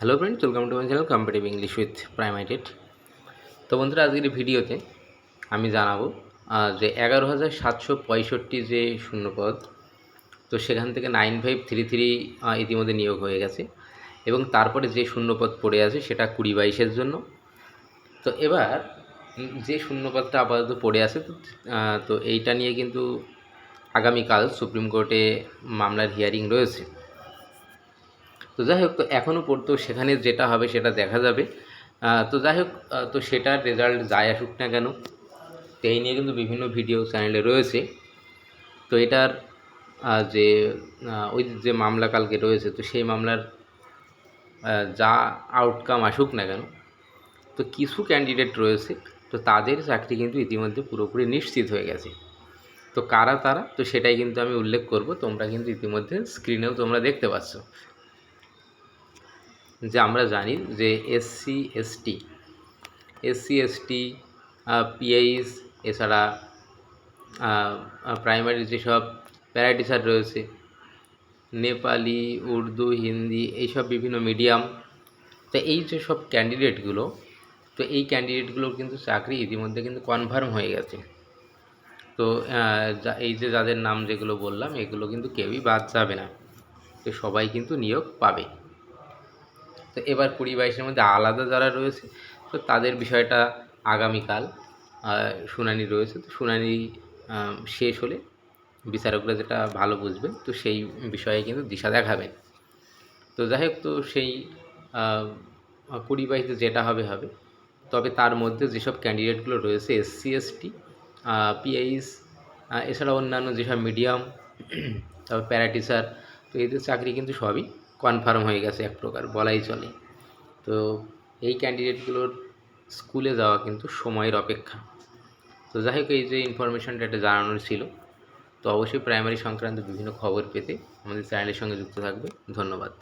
Hello friends welcome to my channel competitive English with প্রাইমাইটেড তো বন্ধুরা, আজকের ভিডিওতে আমি জানাব যে এগারো হাজার সাতশো পঁয়ষট্টি যে শূন্যপদ, তো সেখান থেকে নাইন ফাইভ থ্রি থ্রি ইতিমধ্যে নিয়োগ হয়ে গেছে। এবং তারপরে যে শূন্যপদ পড়ে আছে, সেটা কুড়ি বাইশের জন্য। তো এবার যে শূন্যপদটা আপাতত পড়ে আছে, তো এইটা নিয়ে কিন্তু আগামীকাল সুপ্রিম কোর্টে মামলার হিয়ারিং রয়েছে। তো যাই হোক, তো এখনও পড়তো সেখানে যেটা হবে সেটা দেখা যাবে। তো যাই হোক তো সেটার রেজাল্ট যায় আসুক না কেন তো এই নিয়ে কিন্তু বিভিন্ন ভিডিও চ্যানেলে রয়েছে। তো এটার যে ওই যে মামলা কালকে রয়েছে, তো সেই মামলার যা আউটকাম আসুক না কেন, তো কিছু ক্যান্ডিডেট রয়েছে, তো তাদের চাকরি কিন্তু ইতিমধ্যে পুরোপুরি নিশ্চিত হয়ে গেছে। তো কারা তারা, তো সেটাই কিন্তু আমি উল্লেখ করব, তোমরা কিন্তু ইতিমধ্যে স্ক্রিনেও তোমরা দেখতে পাচ্ছ। যে আমরা জানি যে SC ST SC ST PH এছাড়া প্রাইমারি যেসব প্যারাটিচার রয়েছে, নেপালি, উর্দু, হিন্দি, এইসব বিভিন্ন মিডিয়াম তো এই যে সব ক্যান্ডিডেটগুলো তো এই ক্যান্ডিডেটগুলোর কিন্তু চাকরি ইতিমধ্যে কিন্তু কনফার্ম হয়ে গেছে। তো এই যে যাদের নাম যেগুলো বললাম, এগুলো কিন্তু কেউই বাদ যাবে না। তো সবাই কিন্তু নিয়োগ পাবে। তো এবার কুড়ি বাইশের মধ্যে আলাদা যারা রয়েছে, তো তাদের বিষয়টা আগামীকাল শুনানি রয়েছে। তো শুনানি শেষ হলে বিচারকরা যেটা ভালো বুঝবে, তো সেই বিষয়ে কিন্তু দিশা দেখাবেন তো যাই হোক, তো সেই কুড়ি বাইশে যেটা হবে হবে। তবে তার মধ্যে যেসব ক্যান্ডিডেটগুলো রয়েছে এসসি এসটি পিএইচ এছাড়া অন্যান্য যেসব মিডিয়াম, তারপর প্যারাটিচার তো এদের চাকরি কিন্তু সবই কনফার্ম হয়ে গেছে এক প্রকার, বলাই চলে। তো এই ক্যান্ডিডেটগুলোর স্কুলে যাওয়া কিন্তু সময়ের অপেক্ষা। তো যাই হোক, এই যে ইনফরমেশনটা একটা জানানোর ছিল। তো অবশ্যই প্রাইমারি সংক্রান্ত বিভিন্ন খবর পেতে আমাদের চ্যানেলের সঙ্গে যুক্ত থাকবে। ধন্যবাদ।